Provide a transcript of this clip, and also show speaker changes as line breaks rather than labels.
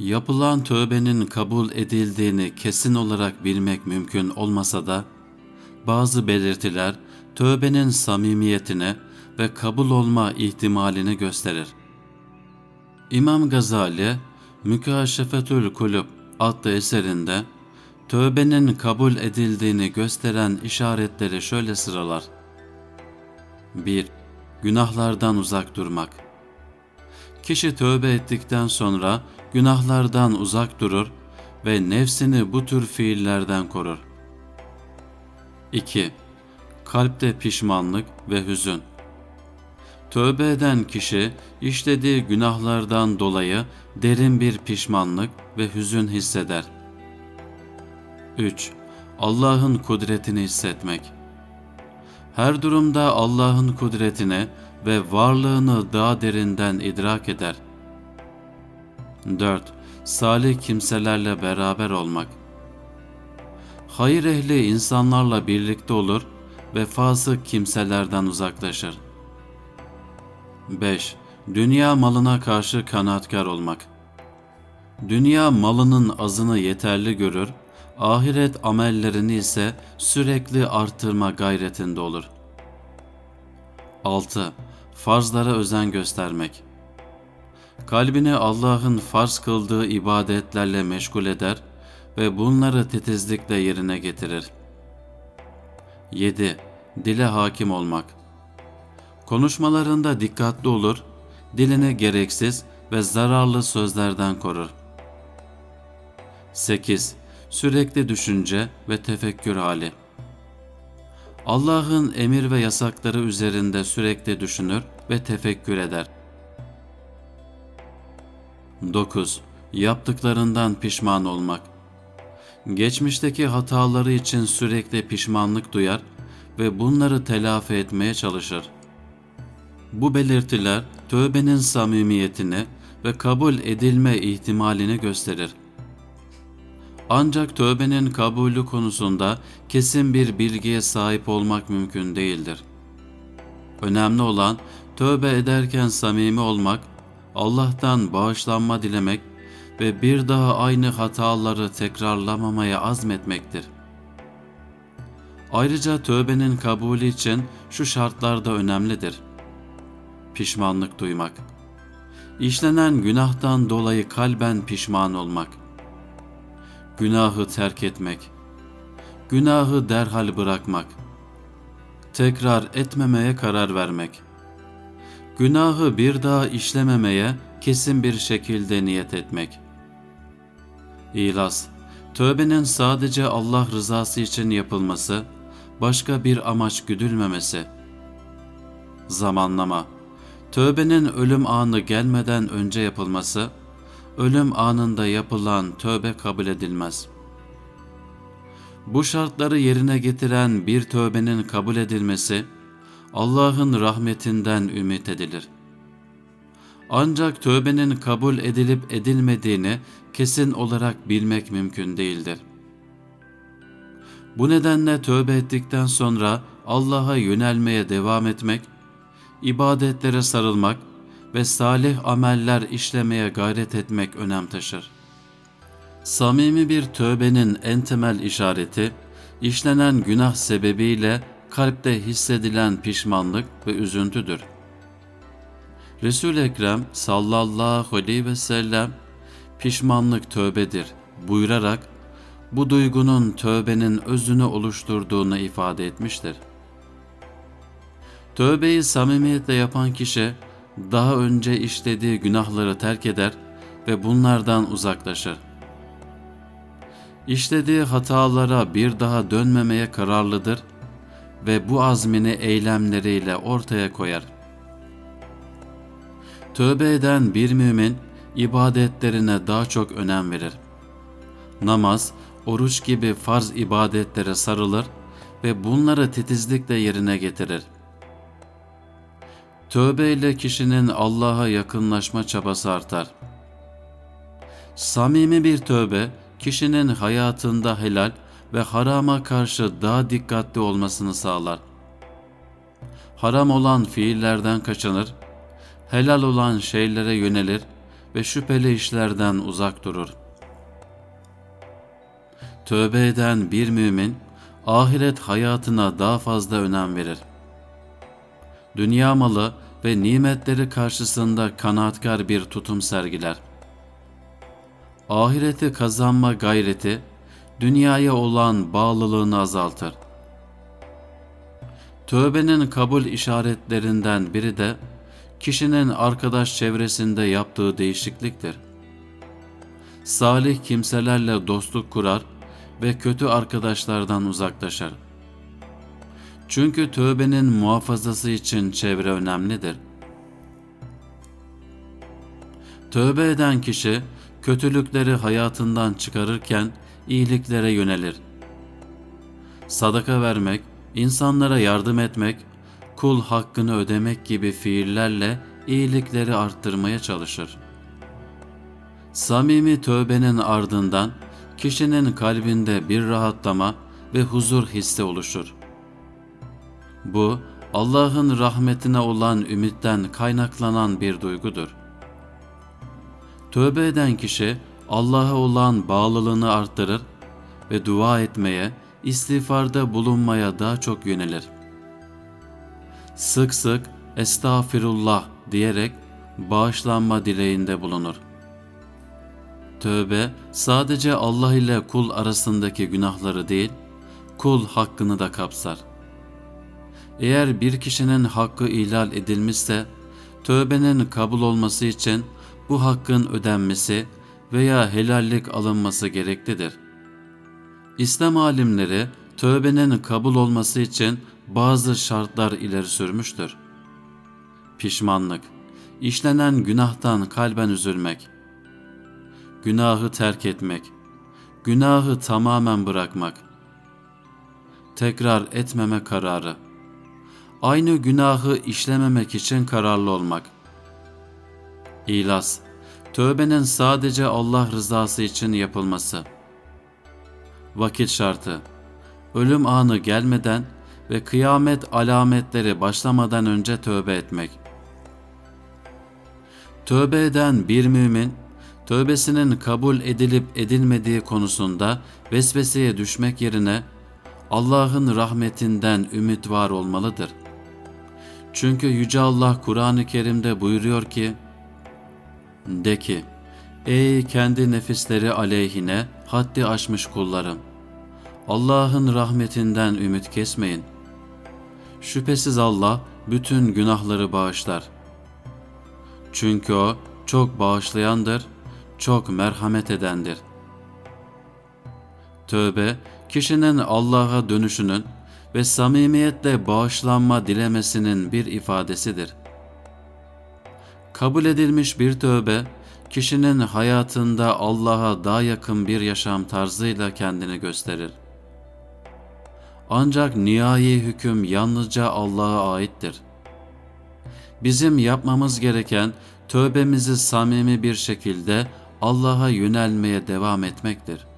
Yapılan tövbenin kabul edildiğini kesin olarak bilmek mümkün olmasa da bazı belirtiler tövbenin samimiyetine ve kabul olma ihtimalini gösterir. İmam Gazali Mükaşefetül Kulüp adlı eserinde tövbenin kabul edildiğini gösteren işaretleri şöyle sıralar. 1. Günahlardan uzak durmak. Kişi tövbe ettikten sonra günahlardan uzak durur ve nefsini bu tür fiillerden korur. 2. Kalpte pişmanlık ve hüzün. Tövbe eden kişi işlediği günahlardan dolayı derin bir pişmanlık ve hüzün hisseder. 3. Allah'ın kudretini hissetmek. Her durumda Allah'ın kudretine ve varlığını daha derinden idrak eder. 4. Salih kimselerle beraber olmak. Hayır ehli insanlarla birlikte olur ve fasık kimselerden uzaklaşır. 5. Dünya malına karşı kanaatkar olmak. Dünya malının azını yeterli görür, ahiret amellerini ise sürekli arttırma gayretinde olur. 6. Farzlara özen göstermek. Kalbini Allah'ın farz kıldığı ibadetlerle meşgul eder ve bunları titizlikle yerine getirir. 7. Dile hakim olmak. Konuşmalarında dikkatli olur, dilini gereksiz ve zararlı sözlerden korur. 8. Sürekli düşünce ve tefekkür hali. Allah'ın emir ve yasakları üzerinde sürekli düşünür ve tefekkür eder. 9. Yaptıklarından pişman olmak. Geçmişteki hataları için sürekli pişmanlık duyar ve bunları telafi etmeye çalışır. Bu belirtiler tövbenin samimiyetini ve kabul edilme ihtimalini gösterir. Ancak tövbenin kabulü konusunda kesin bir bilgiye sahip olmak mümkün değildir. Önemli olan tövbe ederken samimi olmak, Allah'tan bağışlanma dilemek ve bir daha aynı hataları tekrarlamamaya azmetmektir. Ayrıca tövbenin kabulü için şu şartlar da önemlidir. Pişmanlık duymak. İşlenen günahtan dolayı kalben pişman olmak. Günahı terk etmek. Günahı derhal bırakmak. Tekrar etmemeye karar vermek. Günahı bir daha işlememeye kesin bir şekilde niyet etmek. İhlas, tövbenin sadece Allah rızası için yapılması, başka bir amaç güdülmemesi. Zamanlama, tövbenin ölüm anı gelmeden önce yapılması, ölüm anında yapılan tövbe kabul edilmez. Bu şartları yerine getiren bir tövbenin kabul edilmesi, Allah'ın rahmetinden ümit edilir. Ancak tövbenin kabul edilip edilmediğini kesin olarak bilmek mümkün değildir. Bu nedenle tövbe ettikten sonra Allah'a yönelmeye devam etmek, ibadetlere sarılmak ve salih ameller işlemeye gayret etmek önem taşır. Samimi bir tövbenin en temel işareti, işlenen günah sebebiyle kalpte hissedilen pişmanlık ve üzüntüdür. resul Ekrem sallallahu aleyhi ve sellem pişmanlık tövbedir buyurarak bu duygunun tövbenin özünü oluşturduğunu ifade etmiştir. Tövbeyi samimiyetle yapan kişi daha önce işlediği günahları terk eder ve bunlardan uzaklaşır. İşlediği hatalara bir daha dönmemeye kararlıdır ve bu azmini eylemleriyle ortaya koyar. Tövbe eden bir mümin ibadetlerine daha çok önem verir. Namaz, oruç gibi farz ibadetlere sarılır ve bunları titizlikle yerine getirir. Tövbe ile kişinin Allah'a yakınlaşma çabası artar. Samimi bir tövbe, kişinin hayatında helal ve harama karşı daha dikkatli olmasını sağlar. Haram olan fiillerden kaçınır, helal olan şeylere yönelir ve şüpheli işlerden uzak durur. Tövbe eden bir mümin, ahiret hayatına daha fazla önem verir. Dünya malı ve nimetleri karşısında kanaatkar bir tutum sergiler. Ahireti kazanma gayreti, dünyaya olan bağlılığını azaltır. Tövbenin kabul işaretlerinden biri de kişinin arkadaş çevresinde yaptığı değişikliktir. Salih kimselerle dostluk kurar ve kötü arkadaşlardan uzaklaşır. Çünkü tövbenin muhafazası için çevre önemlidir. Tövbe eden kişi kötülükleri hayatından çıkarırken iyiliklere yönelir. Sadaka vermek, insanlara yardım etmek, kul hakkını ödemek gibi fiillerle iyilikleri arttırmaya çalışır. Samimi tövbenin ardından kişinin kalbinde bir rahatlama ve huzur hissi oluşur. Bu Allah'ın rahmetine olan ümitten kaynaklanan bir duygudur. Tövbe eden kişi Allah'a olan bağlılığını arttırır ve dua etmeye, istiğfarda bulunmaya daha çok yönelir. Sık sık estağfirullah diyerek bağışlanma dileğinde bulunur. Tövbe sadece Allah ile kul arasındaki günahları değil, kul hakkını da kapsar. Eğer bir kişinin hakkı ihlal edilmişse, tövbenin kabul olması için bu hakkın ödenmesi veya helallik alınması gereklidir. İslam alimleri tövbenin kabul olması için bazı şartlar ileri sürmüştür. Pişmanlık, işlenen günahtan kalben üzülmek, günahı terk etmek, günahı tamamen bırakmak, tekrar etmeme kararı, aynı günahı işlememek için kararlı olmak, İlas, tövbenin sadece Allah rızası için yapılması, vakit şartı, ölüm anı gelmeden ve kıyamet alametleri başlamadan önce tövbe etmek. Tövbe eden bir mümin, tövbesinin kabul edilip edilmediği konusunda vesveseye düşmek yerine Allah'ın rahmetinden ümit var olmalıdır. Çünkü Yüce Allah Kur'an-ı Kerim'de buyuruyor ki, De ki, ey kendi nefisleri aleyhine haddi aşmış kullarım! Allah'ın rahmetinden ümit kesmeyin. Şüphesiz Allah bütün günahları bağışlar. Çünkü O çok bağışlayandır, çok merhamet edendir. Tövbe, kişinin Allah'a dönüşünün ve samimiyetle bağışlanma dilemesinin bir ifadesidir. Kabul edilmiş bir tövbe, kişinin hayatında Allah'a daha yakın bir yaşam tarzıyla kendini gösterir. Ancak nihai hüküm yalnızca Allah'a aittir. Bizim yapmamız gereken tövbemizi samimi bir şekilde Allah'a yönelmeye devam etmektir.